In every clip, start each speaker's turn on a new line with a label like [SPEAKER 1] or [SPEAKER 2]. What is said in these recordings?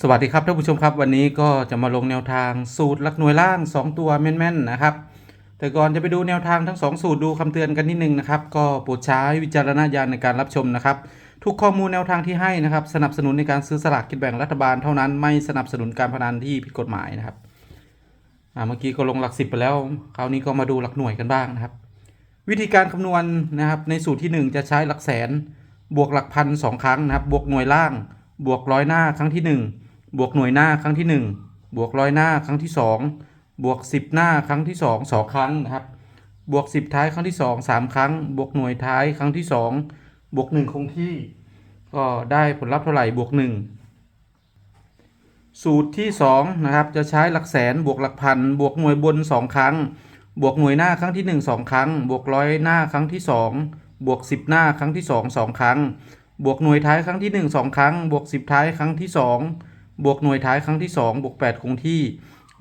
[SPEAKER 1] สวัสดีครับท่านผู้ชมครับวันนี้ก็จะมาลงแนวทางสูตรหลักหน่วยล่าง 2 ตัวแม่นๆนะครับ แต่ก่อนจะไปดูแนวทางทั้ง 2 สูตรดูคำเตือนกันนิดนึงนะครับ ก็โปรดใช้วิจารณญาณในการรับชมนะครับ ทุกข้อมูลแนวทางที่ให้นะครับ สนับสนุนในการซื้อสลากกินแบ่งรัฐบาลเท่านั้นไม่สนับสนุนการพนันที่ผิดกฎหมายนะครับอ่าเมื่อกี้ก็ลงหลักสิบไปแล้ว คราวนี้ก็มาดูหลักหน่วยกันบ้างนะครับ วิธีการคำนวณนะครับในสูตรที่ 1 จะใช้หลักแสนบวกหลักพันสองครั้งนะครับ บวกหน่วยล่าง บวกร้อยหน้าครั้งที่ 1 บวกหน่วยหน้าครั้งที่ 1 บวกร้อยหน้าครั้งที่ 2 บวก 10 หน้าครั้งที่ 2 2 ครั้งนะครับ บวก 10 ท้ายครั้งที่ 2 3 ครั้ง บวกหน่วยท้ายครั้งที่ 2 บวก 1 คงที่ ก็ได้ผลลัพธ์เท่าไหร่บวก 1 สูตรที่ 2 นะครับจะใช้หลักแสนบวกหลักพันบวกหน่วยบน 2 ครั้ง บวกหน่วยหน้าครั้งที่ 1 2 ครั้ง บวกร้อยหน้าครั้งที่ 2 บวก 10 หน้าครั้งที่ 2 2 ครั้ง บวกหน่วยท้ายครั้งที่ 1 2 ครั้ง บวก 10 ท้ายครั้งที่ 2 บวกหน่วยท้ายครั้งที่ 2 บวก 8 คงที่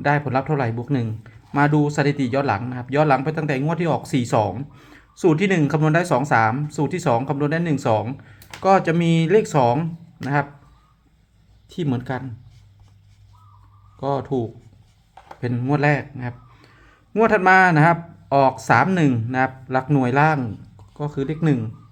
[SPEAKER 1] ได้ผลลัพธ์เท่าไหร่บวก 1 มาดูสถิติย้อนหลังนะครับ ย้อนหลังไปตั้งแต่งวดที่ออก 4 2 สูตรที่ 1 คำนวณได้ 2 3 สูตรที่ 2 คำนวณได้ 1 2 ก็จะมีเลข 2 นะครับ ที่เหมือนกัน ก็ถูกเป็นงวดแรกนะครับ งวดถัดมานะครับ ออก 3 1 นะครับ หลักหน่วยล่างก็คือเลข 1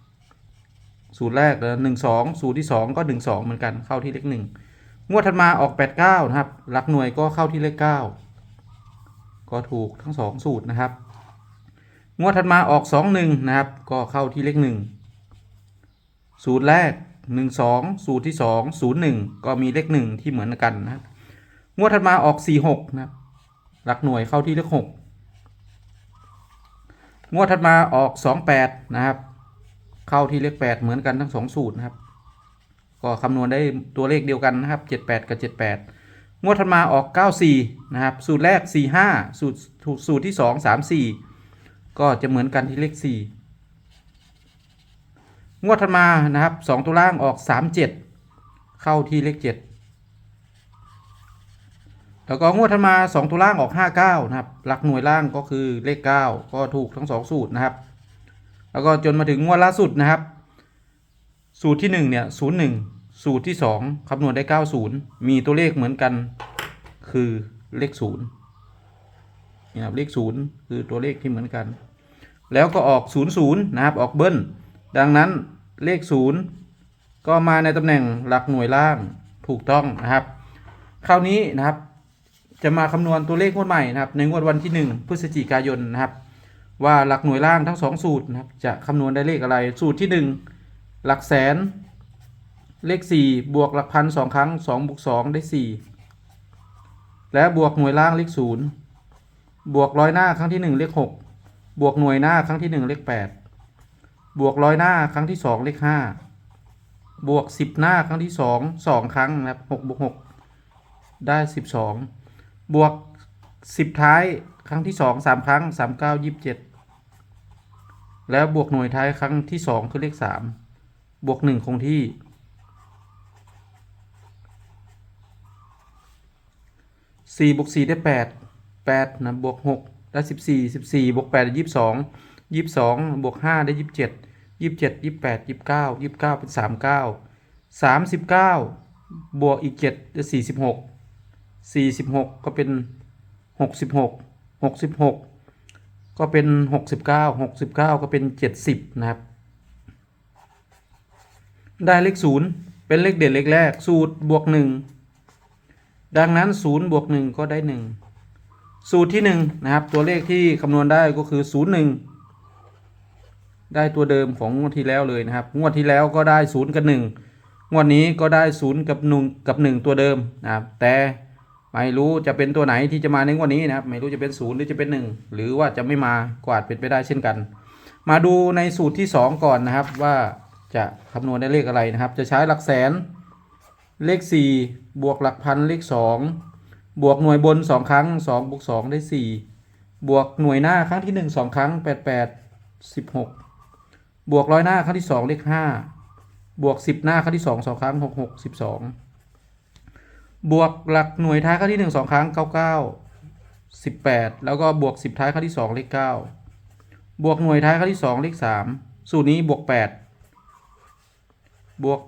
[SPEAKER 1] สูตรแรกหนึ่งสองสูตรที่ 2 ก็ 1 2 เหมือนกันเข้าที่เลข1งวดถัดมาออก 8 9 นะครับ หลักหน่วยก็เข้าที่เลข 9 ก็ถูกทั้ง 2 สูตรนะครับ งวดถัดมาออก 2 1 นะครับ ก็เข้าที่เลข 1 สูตรแรก 1 2 สูตรที่ 2 0 1 ก็มีเลข 1 ที่เหมือนกันนะครับ งวดถัดมาออก 4 6 นะครับ หลักหน่วยเข้าที่เลข 6 งวดถัดมาออก 28 นะครับ เข้าที่เลข8เหมือนกันทั้ง2สูตรนะครับ ก็คำนวณได้ตัวเลขเดียวกันนะครับ 78 กับ 78 งวดถัดมาออก 94 นะครับ สูตรแรก 45 สูตรสูตรที่ 2 34 ก็จะเหมือนกันที่เลข 4 งวดถัดมานะครับ 2 ตัวล่างออก 37 เข้าที่เลข 7แล้วก็งวดถัดมา 2 ตัวล่างออก 59 นะครับ หลักหน่วยล่างก็คือเลข 9 ก็ถูกทั้ง 2 สูตรนะครับ แล้วก็จนมาถึงงวดล่าสุดนะครับ สูตรที่1เนี่ย01สูตรที่ 2คำนวณได้ 90 มีตัวเลขเหมือนกันคือเลข0เนี่ยครับเลข0คือตัวเลขที่เหมือนกัน แล้วก็ออก00นะครับออกเบิ้ลดังนั้นเลข0ก็มาในตำแหน่งหลักหน่วยล่างถูกต้องนะครับ คราวนี้นะครับจะมาคำนวณตัวเลขงวดใหม่นะครับ ในงวดวันที่ 1 พฤศจิกายนนะครับ ว่าหลักหน่วยล่างทั้ง2สูตรนะครับจะคำนวณได้เลขอะไร สูตรที่ 1 หลักแสน เลข 4 บวกหลักพันสองครั้ง2บวก2ได้ 4 และบวกหน่วยล่างเลข 0 บวกร้อยหน้าครั้งที่ 1 เลข 6 บวกหน่วยหน้าครั้งที่ 1 เลข 8 บวกร้อยหน้าครั้งที่ 2 เลข 5 บวก 10 หน้าครั้งที่ 2 2 ครั้งนะครับ6บวก6ได้ 12 บวก 10 ท้าย ครั้งที่2 3ครั้ง3 9 27แล้วบวกหน่วยท้ายครั้งที่2คือเลข3บวก1คงที่ สี่บวกสี่ได้แปดแปดนะบวกหกได้สิบสี่สิบสี่บวกแปดได้ยี่สิบสองยี่สิบสองบวกห้าได้ยี่สิบเจ็ดยี่สิบเจ็ดยี่สิบแปดยี่สิบเก้ายี่สิบเก้าเป็นสามเก้าสามสิบเก้าบวกอีกเจ็ดได้สี่สิบหกสี่สิบหกก็เป็นหกสิบหก หกสิบหกก็เป็นหกสิบเก้าหกสิบเก้าก็เป็นเจ็ดสิบนะครับ ได้เลขศูนย์เป็นเลขเด่นเลขแรก สูตรบวกหนึ่งดังนั้น 0 บวก 1 ก็ได้ 1 สูตรที่ 1 นะครับ ตัวเลขที่คำนวณได้ก็คือ 0 1ได้ตัวเดิมของงวดที่แล้วเลยนะครับ งวดที่แล้วก็ได้ 0 กับ 1 งวดนี้ก็ได้ 0 กับ1กับ 1 ตัวเดิมนะครับ แต่ ไม่รู้จะเป็นตัวไหนที่จะมาในงวดนี้นะครับ ไม่รู้จะเป็น0หรือจะเป็น1หรือว่าจะไม่มากวาดเป็นไปได้เช่นกัน มาดูในสูตรที่ 2 ก่อนนะครับ ว่าจะคำนวณได้เลขอะไรนะครับ จะใช้หลักแสน เลข 4 บวกหลักพันเลข 2 บวกหน่วยบน 2 ครั้ง2บวก2ได้ 4 บวกหน่วยหน้าครั้งที่ 1 2 ครั้ง 8 8 16 บวกร้อยหน้าครั้งที่ 2 เลข 5 บวก 10 หน้าครั้งที่ 2 2 ครั้ง 6 6 12 บวกหลักหน่วยท้ายครั้งที่ 1 2 ครั้ง 9 9 18 แล้วก็บวก 10 ท้ายครั้งที่ 2 เลข 9 บวกหน่วยท้ายครั้งที่ 2 เลข 3 สูตรนี้บวก 8 บวก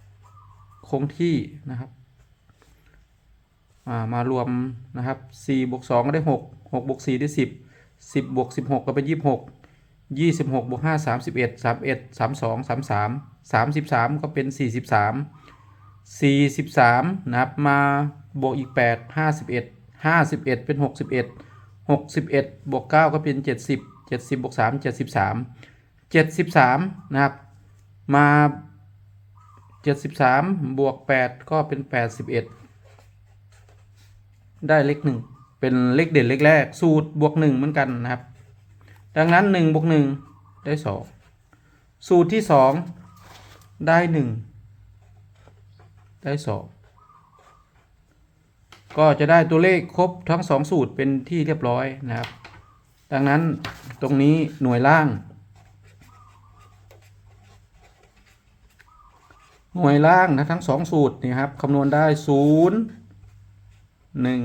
[SPEAKER 1] 8 คงที่นะครับามารวมนะครับ4บวก2ก็ได้ 6 6บวก4ได้ 10 10บวก16 ก็เป็น 26 26บวก5 31 31 32 33 33 ก็เป็น 43 43 นะครับ มาบวกอีก 8 51 51 เป็น 61 61 บวก 9 ก็เป็น 70 70 บวก 3 73 73 นะครับ มา 73 บวก 8 ก็เป็น 81 ได้เลขหนึ่งเป็นเลขเด่นเลขแรก สูตรบวกหนึ่งเหมือนกันนะครับ ดังนั้น 1 บวก 1 ได้ 2 สูตรที่ 2 ได้ 1 ได้ 2 ก็จะได้ตัวเลขครบทั้ง 2 สูตรเป็นที่เรียบร้อยนะครับ ดังนั้นตรงนี้หน่วยล่าง หน่วยล่างนะทั้งสองสูตรนี่ครับคำนวณได้ศูนย์หนึ่ง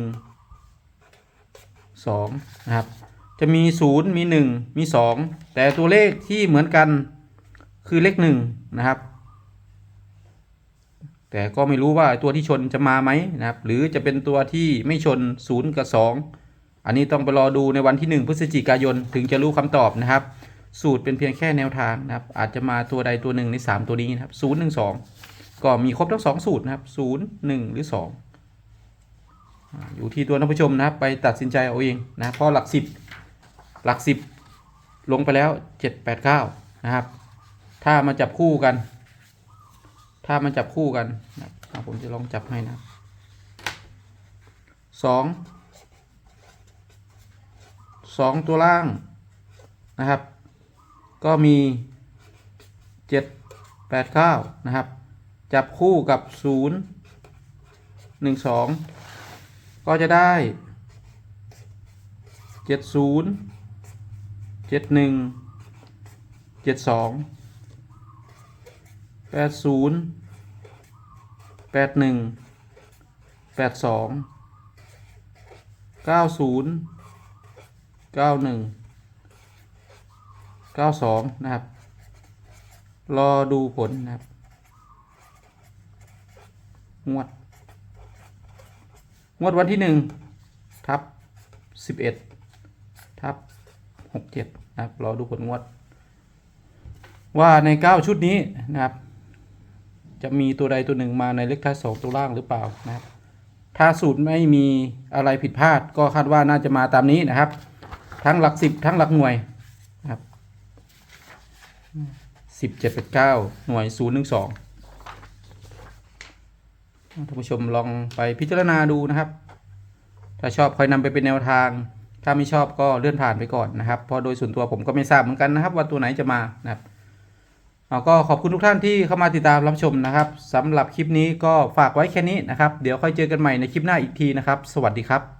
[SPEAKER 1] สองนะครับ จะมีศูนย์มีหนึ่งมีสองแต่ตัวเลขที่เหมือนกันคือเลขหนึ่งนะครับ แต่ก็ไม่รู้ว่าตัวที่ชนจะมาไหมนะครับ หรือจะเป็นตัวที่ไม่ชนศูนย์กับสองอันนี้ต้องไปรอดูในวันที่หนึ่งพฤศจิกายน ถึงจะรู้คำตอบนะครับ สูตรเป็นเพียงแค่แนวทางนะครับ อาจจะมาตัวใดตัวหนึ่งในสามตัวนี้นะครับศูนย์หนึ่งสองก็มีครบทั้งสองสูตรนะครับศูนย์หรือสอยู่ที่ตัวท่านผู้ชมนะครับ ไปตัดสินใจเอาเองนะเพราะหลักสิบหลักสิบลงไปแล้วเจ็ดแปดเก้านะครับ ถ้ามาจับคู่กัน ถ้ามาจับคู่กันนะครับผมจะลองจับให้นะสองสองตัวล่างนะครับ ก็มีเจ็ดแปดเก้านะครับ จับคู่กับศูนย์หนึ่งสองก็จะได้เจ็ดศูนย์เจ็ดหนึ่งเจ็ดสองแปดศูนย์ แปดหนึ่งแปดสองเก้าศูนย์เก้าหนึ่งเก้าสองนะครับ รอดูผลนะครับ งวด งวดวันที่หนึ่งทับสิบเอ็ดทับหกเจ็ดนะครับ รอดูผลงวด ว่าในเก้าชุดนี้นะครับ จะมีตัวใดตัวหนึ่งมาในเลขท้ายสองตัวล่างหรือเปล่านะครับ ถ้าสูตรไม่มีอะไรผิดพลาด ก็คาดว่าน่าจะมาตามนี้นะครับ ทั้งหลักสิบทั้งหลักหน่วยนะครับสิบเจ็ดแปดเก้าหน่วยศูนย์หนึ่งสองท่านผู้ชมลองไปพิจารณาดูนะครับ ถ้าชอบคอยนำไปเป็นแนวทาง ถ้าไม่ชอบก็เลื่อนผ่านไปก่อนนะครับ เพราะโดยส่วนตัวผมก็ไม่ทราบเหมือนกันนะครับ ว่าตัวไหนจะมานะครับ เอาก็ขอบคุณทุกท่านที่เข้ามาติดตามรับชมนะครับสำหรับคลิปนี้ก็ฝากไว้แค่นี้นะครับ เดี๋ยวค่อยเจอกันใหม่ในคลิปหน้าอีกทีนะครับ สวัสดีครับ